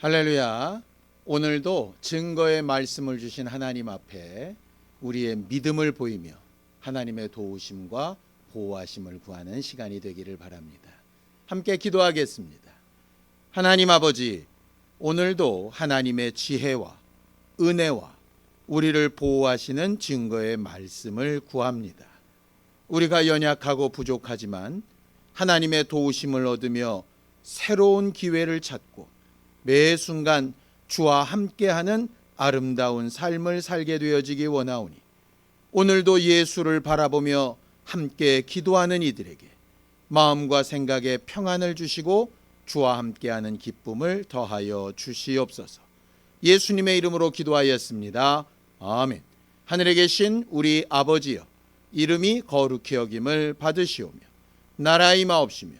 할렐루야. 오늘도 증거의 말씀을 주신 하나님 앞에 우리의 믿음을 보이며 하나님의 도우심과 보호하심을 구하는 시간이 되기를 바랍니다. 함께 기도하겠습니다. 하나님 아버지, 오늘도 하나님의 지혜와 은혜와 우리를 보호하시는 증거의 말씀을 구합니다. 우리가 연약하고 부족하지만 하나님의 도우심을 얻으며 새로운 기회를 찾고 매 순간 주와 함께하는 아름다운 삶을 살게 되어지기 원하오니 오늘도 예수를 바라보며 함께 기도하는 이들에게 마음과 생각에 평안을 주시고 주와 함께하는 기쁨을 더하여 주시옵소서. 예수님의 이름으로 기도하였습니다. 아멘. 하늘에 계신 우리 아버지여 이름이 거룩히 여김을 받으시오며 나라 임하옵시며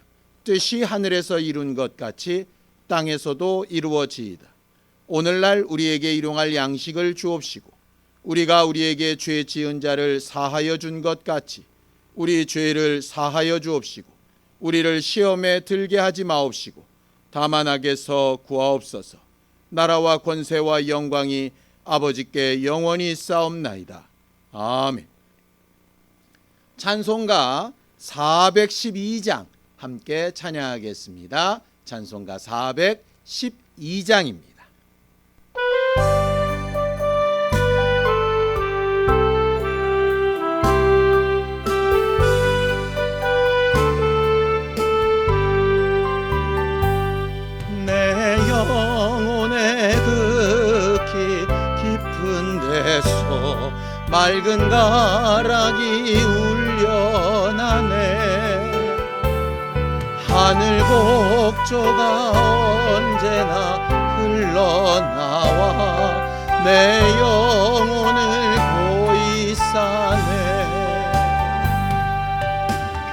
뜻이 하늘에서 이룬 것 같이 땅에서도 이루어지이다. 오늘날 우리에게 일용할 양식을 주옵시고 우리가 우리에게 죄 지은 자를 사하여 준 것 같이 우리 죄를 사하여 주옵시고 우리를 시험에 들게 하지 마옵시고 다만 악에서 구하옵소서. 나라와 권세와 영광이 아버지께 영원히 싸움나이다. 아멘. 찬송가 412장 함께 찬양하겠습니다. 찬송가 412장입니다. 내 영혼의 극히 깊은 데서 맑은 가락이 하늘 곡조가 언제나 흘러나와 내 영혼을 고이 싸네.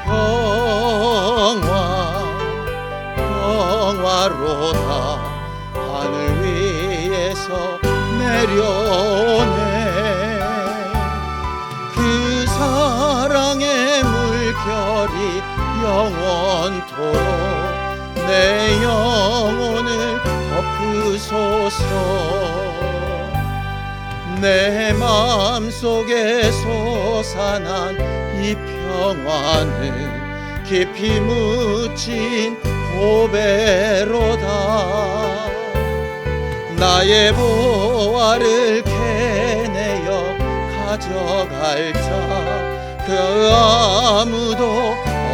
평화 평화로다 하늘 위에서 내려오네. 그 사랑의 물결이 영원 내 영혼을 덮으소서. 내 마음속에 솟아난 이 평화는 깊이 묻힌 고배로다. 나의 보화를 캐내어 가져갈 자. 그 아무도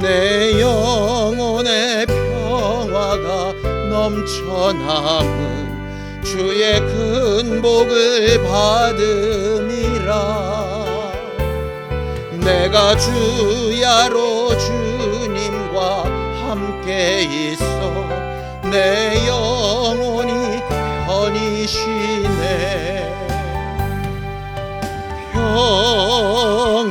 내 영혼의 평화가 넘쳐남은 주의 큰 복을 받음이라. 내가 주야로 주님과 함께 있어 내 영혼이 편히 쉬네. 평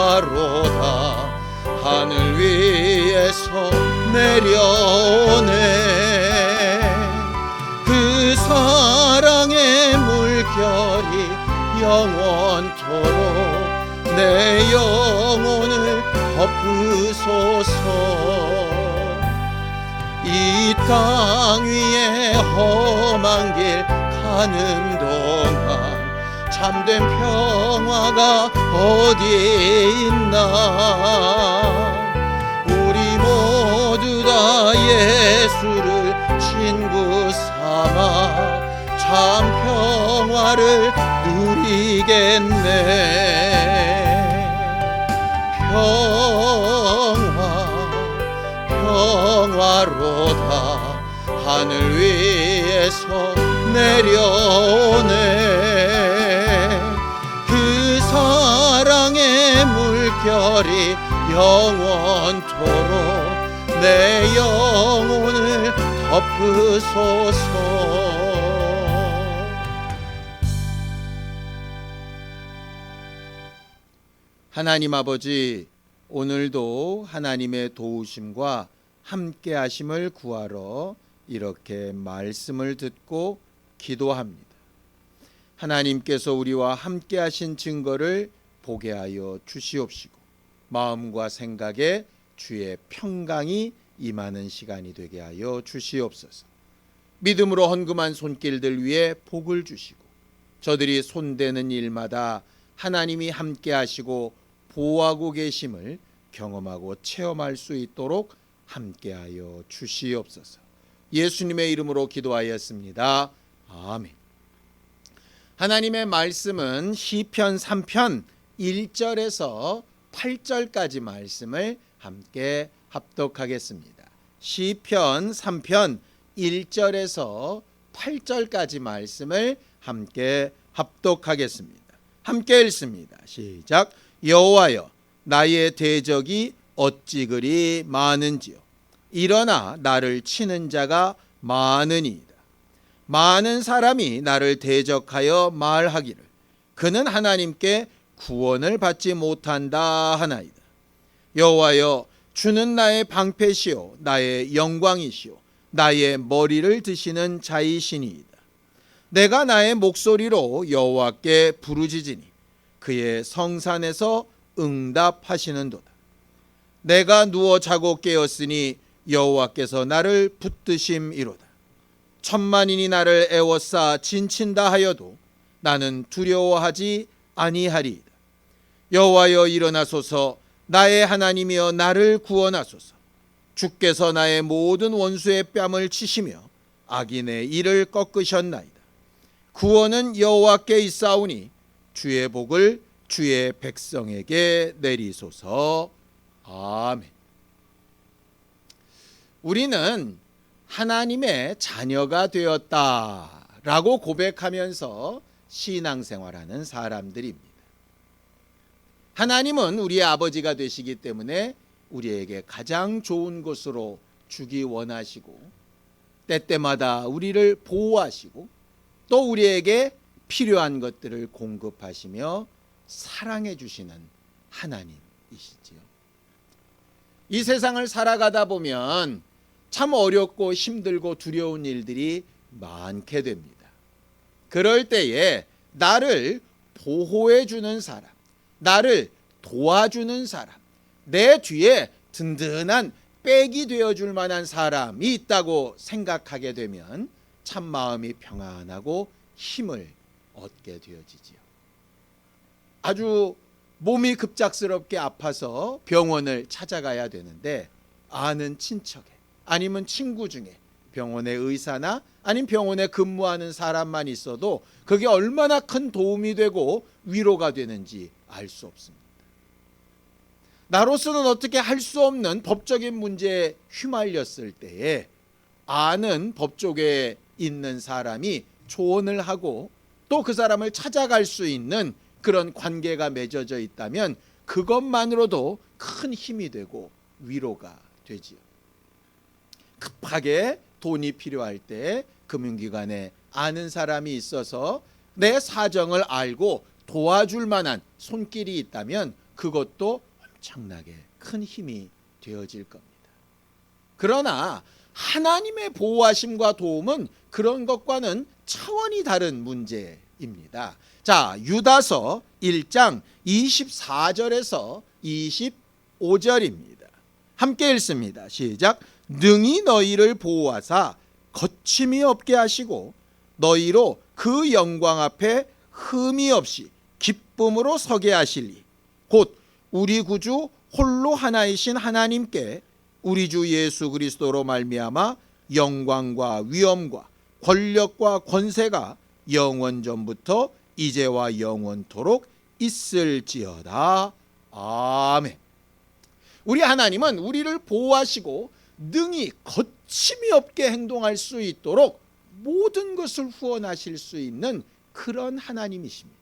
화 평화로다. 하늘 위에서 내려오네. 그 사랑의 물결이 영원토록 내 영혼을 덮으소서. 이 땅 위에 험한 길 가는 동안 참된 평화가 어디에 있나? 우리 모두 다 예수를 친구 삼아 참 평화를 누리겠네. 평화 평화로다. 하늘 위에서 내려오네. 그 사랑의 물결이 영원토록 내 영혼을 덮 하나님 아버지 오늘도 하나님의 도우심과 함께 하심을 구하러 이렇게 말씀을 듣고 기도합니다. 하나님께서 우리와 함께 하신 증거를 보게 하여 주시옵시고 마음과 생각에 주의 평강이 임하는 시간이 되게 하여 주시옵소서. 믿음으로 헌금한 손길들 위에 복을 주시고 저들이 손대는 일마다 하나님이 함께 하시고 보호하고 계심을 경험하고 체험할 수 있도록 함께하여 주시옵소서. 예수님의 이름으로 기도하였습니다. 아멘. 하나님의 말씀은 시편 3편 1절에서 8절까지 말씀을 함께 합독하겠습니다. 시편 3편 1절에서 8절까지 말씀을 함께 합독하겠습니다. 함께 읽습니다. 시작. 여호와여 나의 대적이 어찌 그리 많은지요 일어나 나를 치는 자가 많으니이다 많은 사람이 나를 대적하여 말하기를 그는 하나님께 구원을 받지 못한다 하나이다 여호와여 주는 나의 방패시요 나의 영광이시요 나의 머리를 드시는 자이시니이다 내가 나의 목소리로 여호와께 부르짖으니 그의 성산에서 응답하시는도다. 내가 누워 자고 깨었으니 여호와께서 나를 붙드심이로다. 천만인이 나를 애워싸 진친다 하여도 나는 두려워하지 아니하리이다. 여호와여 일어나소서 나의 하나님이여 나를 구원하소서. 주께서 나의 모든 원수의 뺨을 치시며 악인의 이를 꺾으셨나이다. 구원은 여호와께 있사오니 주의 복을 주의 백성에게 내리소서. 아멘. 우리는 하나님의 자녀가 되었다라고 고백하면서 신앙생활하는 사람들입니다. 하나님은 우리의 아버지가 되시기 때문에 우리에게 가장 좋은 것으로 주기 원하시고 때때마다 우리를 보호하시고 또 우리에게 필요한 것들을 공급하시며 사랑해 주시는 하나님이시지요. 이 세상을 살아가다 보면 참 어렵고 힘들고 두려운 일들이 많게 됩니다. 그럴 때에 나를 보호해 주는 사람, 나를 도와주는 사람, 내 뒤에 든든한 백이 되어 줄 만한 사람이 있다고 생각하게 되면 참 마음이 평안하고 힘을 얻게 되어지지요. 아주 몸이 급작스럽게 아파서 병원을 찾아가야 되는데 아는 친척에 아니면 친구 중에 병원의 의사나 아니면 병원에 근무하는 사람만 있어도 그게 얼마나 큰 도움이 되고 위로가 되는지 알 수 없습니다. 나로서는 어떻게 할 수 없는 법적인 문제에 휘말렸을 때에 아는 법조계에 있는 사람이 조언을 하고 또 그 사람을 찾아갈 수 있는 그런 관계가 맺어져 있다면 그것만으로도 큰 힘이 되고 위로가 되지요. 급하게 돈이 필요할 때 금융기관에 아는 사람이 있어서 내 사정을 알고 도와줄 만한 손길이 있다면 그것도 엄청나게 큰 힘이 되어질 겁니다. 그러나 하나님의 보호하심과 도움은 그런 것과는 차원이 다른 문제입니다. 자, 유다서 1장 24절에서 25절입니다. 함께 읽습니다. 시작. 능히 너희를 보호하사 거침이 없게 하시고 너희로 그 영광 앞에 흠이 없이 기쁨으로 서게 하시리. 곧 우리 구주 홀로 하나이신 하나님께 우리 주 예수 그리스도로 말미암아 영광과 위엄과 권력과 권세가 영원 전부터 이제와 영원토록 있을지어다. 아멘. 우리 하나님은 우리를 보호하시고 능히 거침이 없게 행동할 수 있도록 모든 것을 후원하실 수 있는 그런 하나님이십니다.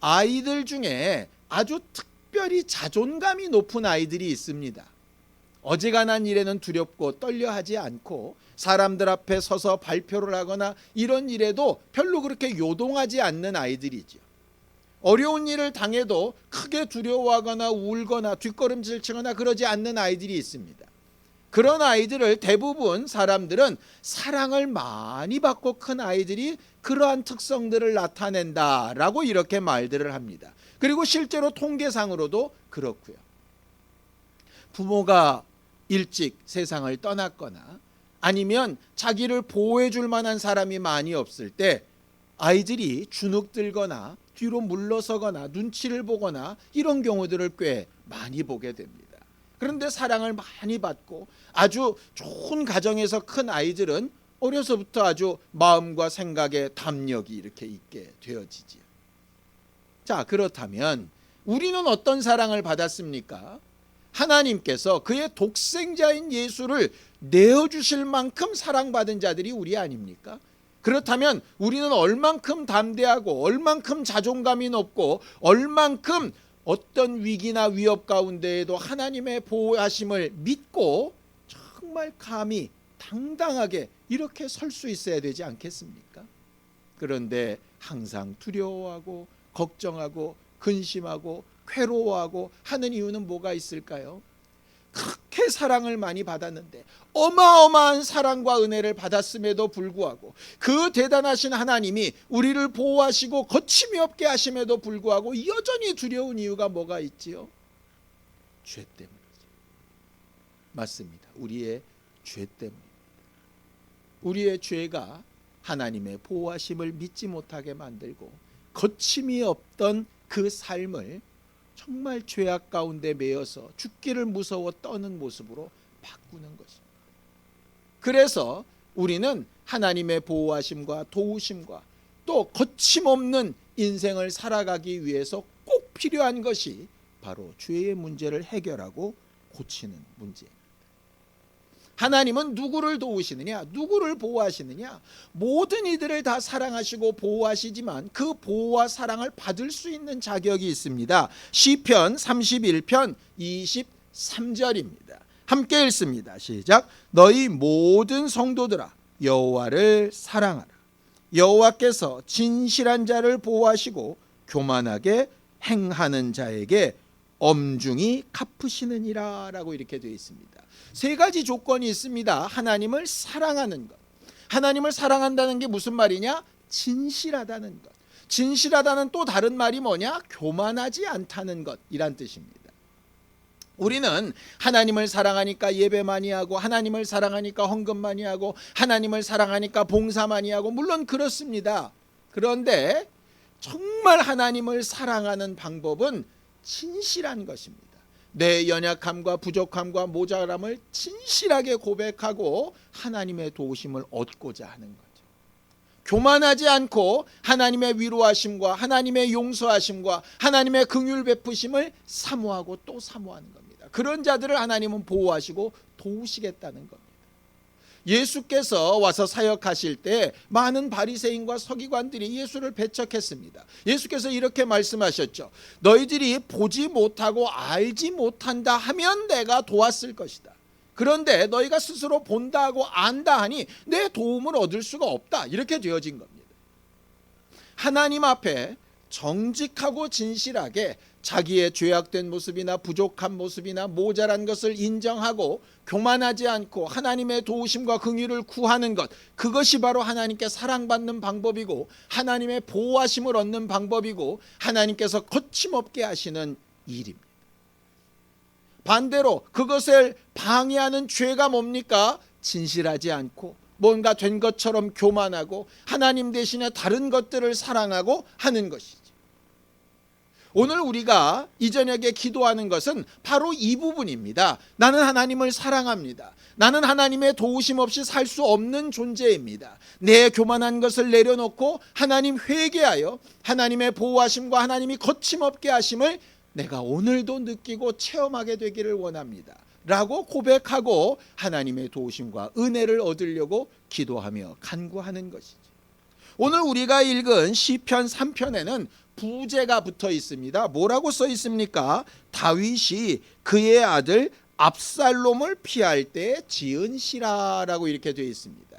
아이들 중에 아주 특별히 자존감이 높은 아이들이 있습니다. 어지간한 일에는 두렵고 떨려하지 않고 사람들 앞에 서서 발표를 하거나 이런 일에도 별로 그렇게 요동하지 않는 아이들이죠. 어려운 일을 당해도 크게 두려워하거나 울거나 뒷걸음질 치거나 그러지 않는 아이들이 있습니다. 그런 아이들을 대부분 사람들은 사랑을 많이 받고 큰 아이들이 그러한 특성들을 나타낸다라고 이렇게 말들을 합니다. 그리고 실제로 통계상으로도 그렇고요. 부모가 일찍 세상을 떠났거나 아니면 자기를 보호해 줄 만한 사람이 많이 없을 때 아이들이 주눅들거나 뒤로 물러서거나 눈치를 보거나 이런 경우들을 꽤 많이 보게 됩니다. 그런데 사랑을 많이 받고 아주 좋은 가정에서 큰 아이들은 어려서부터 아주 마음과 생각에 담력이 이렇게 있게 되어지지요. 자, 그렇다면 우리는 어떤 사랑을 받았습니까? 하나님께서 그의 독생자인 예수를 내어 주실 만큼 사랑받은 자들이 우리 아닙니까? 그렇다면 우리는 얼만큼 담대하고 얼만큼 자존감이 높고 얼만큼 어떤 위기나 위협 가운데에도 하나님의 보호하심을 믿고 정말 감히 당당하게 이렇게 설 수 있어야 되지 않겠습니까? 그런데 항상 두려워하고 걱정하고 근심하고 괴로워하고 하는 이유는 뭐가 있을까요? 그렇게 사랑을 많이 받았는데 어마어마한 사랑과 은혜를 받았음에도 불구하고 그 대단하신 하나님이 우리를 보호하시고 거침이 없게 하심에도 불구하고 여전히 두려운 이유가 뭐가 있지요? 죄 때문이죠. 맞습니다. 우리의 죄 때문입니다. 우리의 죄가 하나님의 보호하심을 믿지 못하게 만들고 거침이 없던 그 삶을 정말 죄악 가운데 매여서 죽기를 무서워 떠는 모습으로 바꾸는 것입니다. 그래서 우리는 하나님의 보호하심과 도우심과 또 거침없는 인생을 살아가기 위해서 꼭 필요한 것이 바로 죄의 문제를 해결하고 고치는 문제입니다. 하나님은 누구를 도우시느냐, 누구를 보호하시느냐, 모든 이들을 다 사랑하시고 보호하시지만 그 보호와 사랑을 받을 수 있는 자격이 있습니다. 시편 31편 23절입니다. 함께 읽습니다. 시작. 너희 모든 성도들아 여호와를 사랑하라. 여호와께서 진실한 자를 보호하시고 교만하게 행하는 자에게 엄중히 갚으시느니라라고 이렇게 되어 있습니다. 세 가지 조건이 있습니다. 하나님을 사랑하는 것. 하나님을 사랑한다는 게 무슨 말이냐? 진실하다는 것. 진실하다는 또 다른 말이 뭐냐? 교만하지 않다는 것이란 뜻입니다. 우리는 하나님을 사랑하니까 예배 많이 하고 하나님을 사랑하니까 헌금 많이 하고 하나님을 사랑하니까 봉사 많이 하고 물론 그렇습니다. 그런데 정말 하나님을 사랑하는 방법은 진실한 것입니다. 내 연약함과 부족함과 모자람을 진실하게 고백하고 하나님의 도우심을 얻고자 하는 거죠. 교만하지 않고 하나님의 위로하심과 하나님의 용서하심과 하나님의 긍휼 베푸심을 사모하고 또 사모하는 겁니다. 그런 자들을 하나님은 보호하시고 도우시겠다는 겁니다. 예수께서 와서 사역하실 때 많은 바리새인과 서기관들이 예수를 배척했습니다. 예수께서 이렇게 말씀하셨죠. 너희들이 보지 못하고 알지 못한다 하면 내가 도왔을 것이다. 그런데 너희가 스스로 본다 하고 안다 하니 내 도움을 얻을 수가 없다. 이렇게 되어진 겁니다. 하나님 앞에 정직하고 진실하게 자기의 죄악된 모습이나 부족한 모습이나 모자란 것을 인정하고 교만하지 않고 하나님의 도우심과 긍휼을 구하는 것 그것이 바로 하나님께 사랑받는 방법이고 하나님의 보호하심을 얻는 방법이고 하나님께서 거침없게 하시는 일입니다. 반대로 그것을 방해하는 죄가 뭡니까? 진실하지 않고 뭔가 된 것처럼 교만하고 하나님 대신에 다른 것들을 사랑하고 하는 것이죠. 오늘 우리가 이 저녁에 기도하는 것은 바로 이 부분입니다. 나는 하나님을 사랑합니다. 나는 하나님의 도우심 없이 살 수 없는 존재입니다. 내 교만한 것을 내려놓고 하나님 회개하여 하나님의 보호하심과 하나님이 거침없게 하심을 내가 오늘도 느끼고 체험하게 되기를 원합니다. 라고 고백하고 하나님의 도우심과 은혜를 얻으려고 기도하며 간구하는 것이죠. 오늘 우리가 읽은 시편 3편에는 부제가 붙어 있습니다. 뭐라고 써 있습니까? 다윗이 그의 아들 압살롬을 피할 때 지은 시라라고 이렇게 되어 있습니다.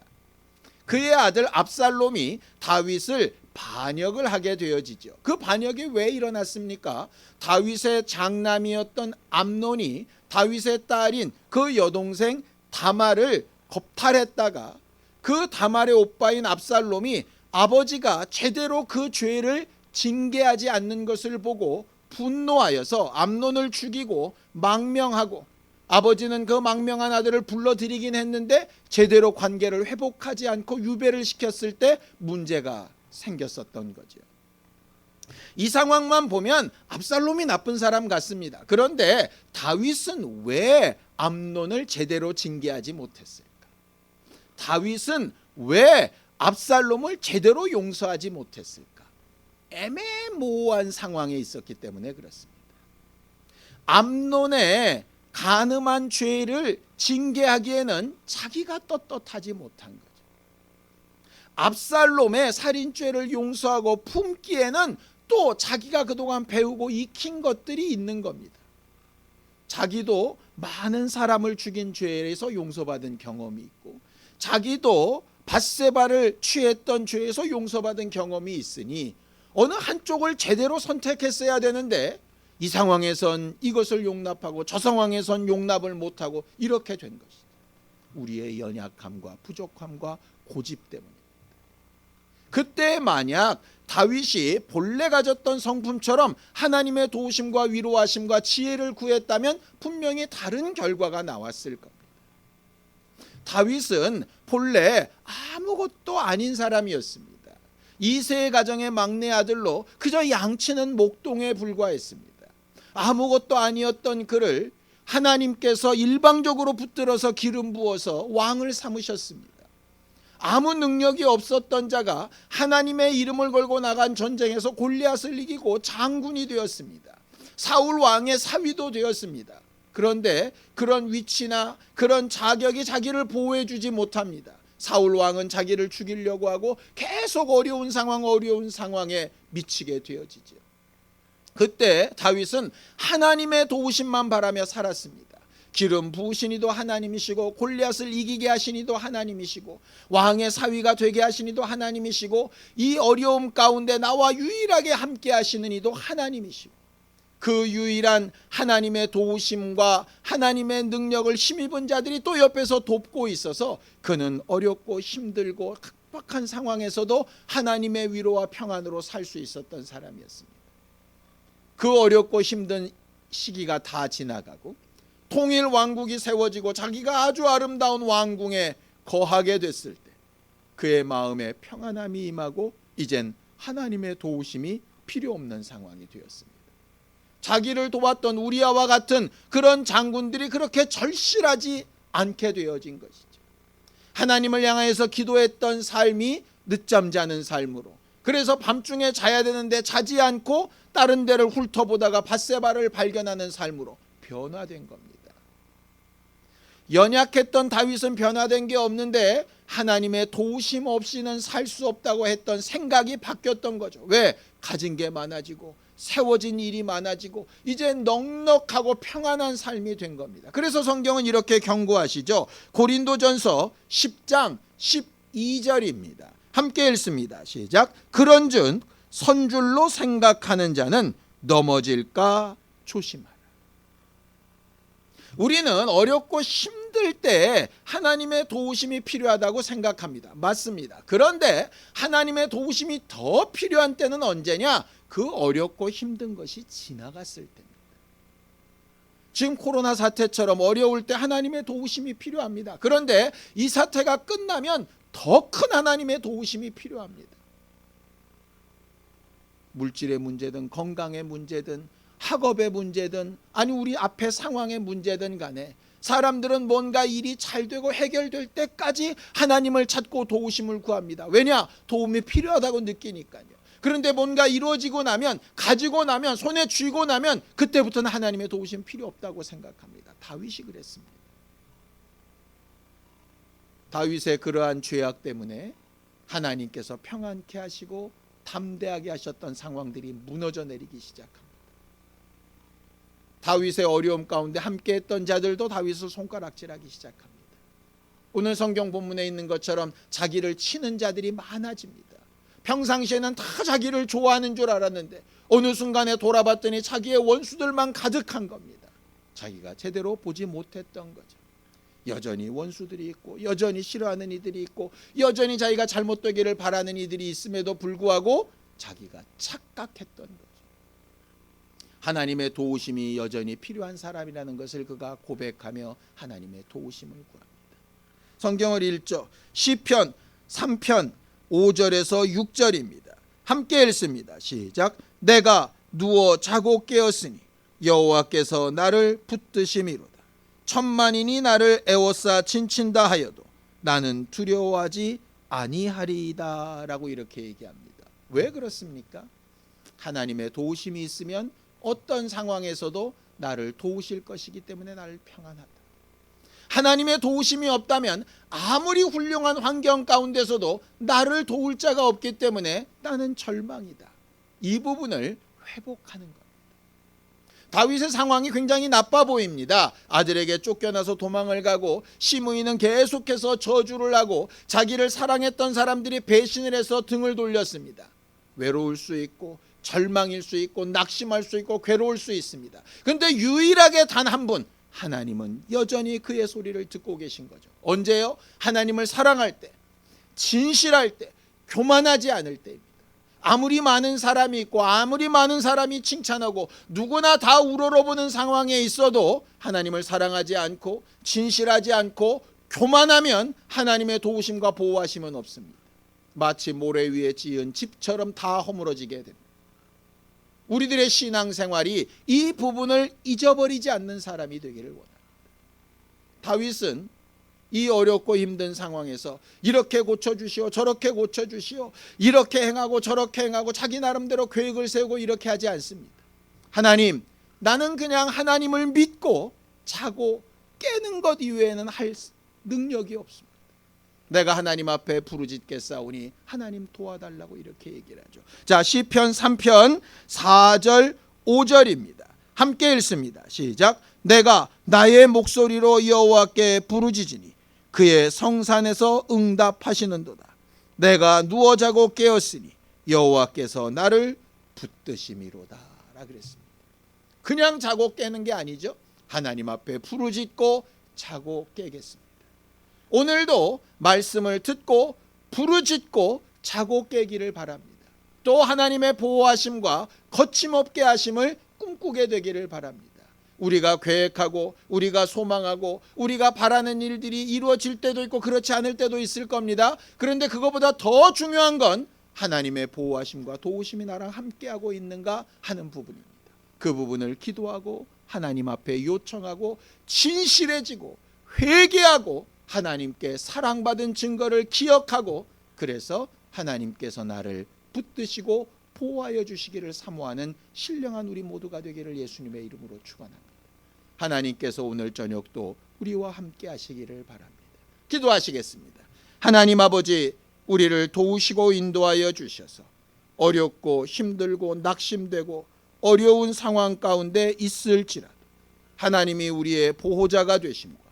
그의 아들 압살롬이 다윗을 반역을 하게 되어지죠. 그 반역이 왜 일어났습니까? 다윗의 장남이었던 암논이 다윗의 딸인 그 여동생 다말을 겁탈했다가 그 다말의 오빠인 압살롬이 아버지가 제대로 그 죄를 징계하지 않는 것을 보고 분노하여서 암논을 죽이고 망명하고 아버지는 그 망명한 아들을 불러들이긴 했는데 제대로 관계를 회복하지 않고 유배를 시켰을 때 문제가 생겼었던 거죠. 이 상황만 보면 압살롬이 나쁜 사람 같습니다. 그런데 다윗은 왜 암논을 제대로 징계하지 못했을까? 다윗은 왜 압살롬을 제대로 용서하지 못했을까? 애매모호한 상황에 있었기 때문에 그렇습니다. 암논의 가늠한 죄를 징계하기에는 자기가 떳떳하지 못한 거죠. 압살롬의 살인죄를 용서하고 품기에는 또 자기가 그동안 배우고 익힌 것들이 있는 겁니다. 자기도 많은 사람을 죽인 죄에서 용서받은 경험이 있고 자기도 바세바를 취했던 죄에서 용서받은 경험이 있으니 어느 한쪽을 제대로 선택했어야 되는데 이 상황에선 이것을 용납하고 저 상황에선 용납을 못하고 이렇게 된 것이죠. 우리의 연약함과 부족함과 고집 때문입니다. 그때 만약 다윗이 본래 가졌던 성품처럼 하나님의 도우심과 위로하심과 지혜를 구했다면 분명히 다른 결과가 나왔을 겁니다. 다윗은 본래 아무것도 아닌 사람이었습니다. 이세의 가정의 막내 아들로 그저 양치는 목동에 불과했습니다. 아무것도 아니었던 그를 하나님께서 일방적으로 붙들어서 기름 부어서 왕을 삼으셨습니다. 아무 능력이 없었던 자가 하나님의 이름을 걸고 나간 전쟁에서 골리앗을 이기고 장군이 되었습니다. 사울 왕의 사위도 되었습니다. 그런데 그런 위치나 그런 자격이 자기를 보호해 주지 못합니다. 사울 왕은 자기를 죽이려고 하고 계속 어려운 상황 어려운 상황에 미치게 되어지죠. 그때 다윗은 하나님의 도우심만 바라며 살았습니다. 기름 부으시니도 하나님이시고 골리앗을 이기게 하시니도 하나님이시고 왕의 사위가 되게 하시니도 하나님이시고 이 어려움 가운데 나와 유일하게 함께 하시는 이도 하나님이시고 그 유일한 하나님의 도우심과 하나님의 능력을 힘입은 자들이 또 옆에서 돕고 있어서 그는 어렵고 힘들고 각박한 상황에서도 하나님의 위로와 평안으로 살 수 있었던 사람이었습니다. 그 어렵고 힘든 시기가 다 지나가고 통일 왕국이 세워지고 자기가 아주 아름다운 왕궁에 거하게 됐을 때 그의 마음에 평안함이 임하고 이젠 하나님의 도우심이 필요 없는 상황이 되었습니다. 자기를 도왔던 우리아와 같은 그런 장군들이 그렇게 절실하지 않게 되어진 것이죠. 하나님을 향하여서 기도했던 삶이 늦잠 자는 삶으로 그래서 밤중에 자야 되는데 자지 않고 다른 데를 훑어보다가 바세바를 발견하는 삶으로 변화된 겁니다. 연약했던 다윗은 변화된 게 없는데 하나님의 도우심 없이는 살 수 없다고 했던 생각이 바뀌었던 거죠. 왜? 가진 게 많아지고 세워진 일이 많아지고 이제 넉넉하고 평안한 삶이 된 겁니다. 그래서 성경은 이렇게 경고하시죠. 고린도전서 10장 12절입니다. 함께 읽습니다. 시작. 그런즉 선줄로 생각하는 자는 넘어질까 조심하라. 우리는 어렵고 힘 들 때 하나님의 도우심이 필요하다고 생각합니다. 맞습니다. 그런데 하나님의 도우심이 더 필요한 때는 언제냐? 그 어렵고 힘든 것이 지나갔을 때입니다. 지금 코로나 사태처럼 어려울 때 하나님의 도우심이 필요합니다. 그런데 이 사태가 끝나면 더 큰 하나님의 도우심이 필요합니다. 물질의 문제든 건강의 문제든 학업의 문제든 아니 우리 앞에 상황의 문제든 간에 사람들은 뭔가 일이 잘 되고 해결될 때까지 하나님을 찾고 도우심을 구합니다. 왜냐? 도움이 필요하다고 느끼니까요. 그런데 뭔가 이루어지고 나면 가지고 나면 손에 쥐고 나면 그때부터는 하나님의 도우심 필요 없다고 생각합니다. 다윗이 그랬습니다. 다윗의 그러한 죄악 때문에 하나님께서 평안케 하시고 담대하게 하셨던 상황들이 무너져 내리기 시작합니다. 다윗의 어려움 가운데 함께했던 자들도 다윗을 손가락질하기 시작합니다. 오늘 성경 본문에 있는 것처럼 자기를 치는 자들이 많아집니다. 평상시에는 다 자기를 좋아하는 줄 알았는데 어느 순간에 돌아봤더니 자기의 원수들만 가득한 겁니다. 자기가 제대로 보지 못했던 거죠. 여전히 원수들이 있고 여전히 싫어하는 이들이 있고 여전히 자기가 잘못되기를 바라는 이들이 있음에도 불구하고 자기가 착각했던 거죠. 하나님의 도우심이 여전히 필요한 사람이라는 것을 그가 고백하며 하나님의 도우심을 구합니다. 성경을 읽죠. 시편 3편 5절에서 6절입니다. 함께 읽습니다. 시작. 내가 누워 자고 깨었으니 여호와께서 나를 붙드심이로다. 천만인이 나를 애워싸 친친다 하여도 나는 두려워하지 아니하리이다라고 이렇게 얘기합니다. 왜 그렇습니까? 하나님의 도우심이 있으면 어떤 상황에서도 나를 도우실 것이기 때문에 나를 평안하다. 하나님의 도우심이 없다면 아무리 훌륭한 환경 가운데서도 나를 도울 자가 없기 때문에 나는 절망이다. 이 부분을 회복하는 겁니다. 다윗의 상황이 굉장히 나빠 보입니다. 아들에게 쫓겨나서 도망을 가고 시므이는 계속해서 저주를 하고 자기를 사랑했던 사람들이 배신을 해서 등을 돌렸습니다. 외로울 수 있고 절망일 수 있고 낙심할 수 있고 괴로울 수 있습니다. 근데 유일하게 단 한 분 하나님은 여전히 그의 소리를 듣고 계신 거죠. 언제요? 하나님을 사랑할 때, 진실할 때, 교만하지 않을 때입니다. 아무리 많은 사람이 있고 아무리 많은 사람이 칭찬하고 누구나 다 우러러보는 상황에 있어도 하나님을 사랑하지 않고 진실하지 않고 교만하면 하나님의 도우심과 보호하심은 없습니다. 마치 모래 위에 지은 집처럼 다 허물어지게 됩니다. 우리들의 신앙 생활이 이 부분을 잊어버리지 않는 사람이 되기를 원합니다. 다윗은 이 어렵고 힘든 상황에서 이렇게 고쳐주시오 저렇게 고쳐주시오 이렇게 행하고 저렇게 행하고 자기 나름대로 계획을 세우고 이렇게 하지 않습니다. 하나님 나는 그냥 하나님을 믿고 자고 깨는 것 이외에는 할 능력이 없습니다. 내가 하나님 앞에 부르짖겠사오니 하나님 도와달라고 이렇게 얘기를 하죠. 자 시편 3편 4절 5절입니다. 함께 읽습니다. 시작. 내가 나의 목소리로 여호와께 부르짖으니 그의 성산에서 응답하시는도다. 내가 누워 자고 깨었으니 여호와께서 나를 붙드심이로다라 그랬습니다. 그냥 자고 깨는 게 아니죠. 하나님 앞에 부르짖고 자고 깨겠습니다. 오늘도 말씀을 듣고 부르짖고 자고 깨기를 바랍니다. 또 하나님의 보호하심과 거침없게 하심을 꿈꾸게 되기를 바랍니다. 우리가 계획하고 우리가 소망하고 우리가 바라는 일들이 이루어질 때도 있고 그렇지 않을 때도 있을 겁니다. 그런데 그것보다 더 중요한 건 하나님의 보호하심과 도우심이 나랑 함께하고 있는가 하는 부분입니다. 그 부분을 기도하고 하나님 앞에 요청하고 진실해지고 회개하고 하나님께 사랑받은 증거를 기억하고 그래서 하나님께서 나를 붙드시고 보호하여 주시기를 사모하는 신령한 우리 모두가 되기를 예수님의 이름으로 축원합니다. 하나님께서 오늘 저녁도 우리와 함께 하시기를 바랍니다. 기도하시겠습니다. 하나님 아버지 우리를 도우시고 인도하여 주셔서 어렵고 힘들고 낙심되고 어려운 상황 가운데 있을지라도 하나님이 우리의 보호자가 되심과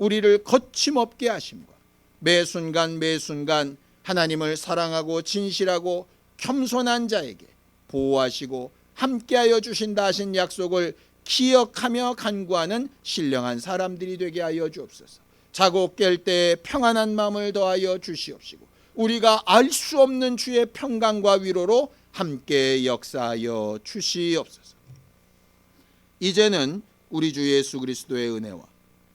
우리를 거침없게 하심과 매 순간 매 순간 하나님을 사랑하고 진실하고 겸손한 자에게 보호하시고 함께하여 주신다 하신 약속을 기억하며 간구하는 신령한 사람들이 되게 하여 주옵소서. 자고 깰 때 평안한 마음을 더하여 주시옵시고 우리가 알 수 없는 주의 평강과 위로로 함께 역사하여 주시옵소서. 이제는 우리 주 예수 그리스도의 은혜와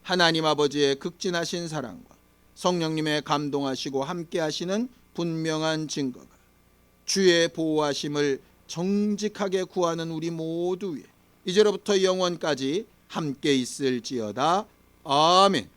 하나님 아버지의 극진하신 사랑과 성령님의 감동하시고 함께하시는 분명한 증거가 주의 보호하심을 정직하게 구하는 우리 모두 위에 이제로부터 영원까지 함께 있을지어다. 아멘.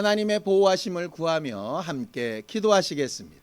하나님의 보호하심을 구하며 함께 기도하시겠습니다.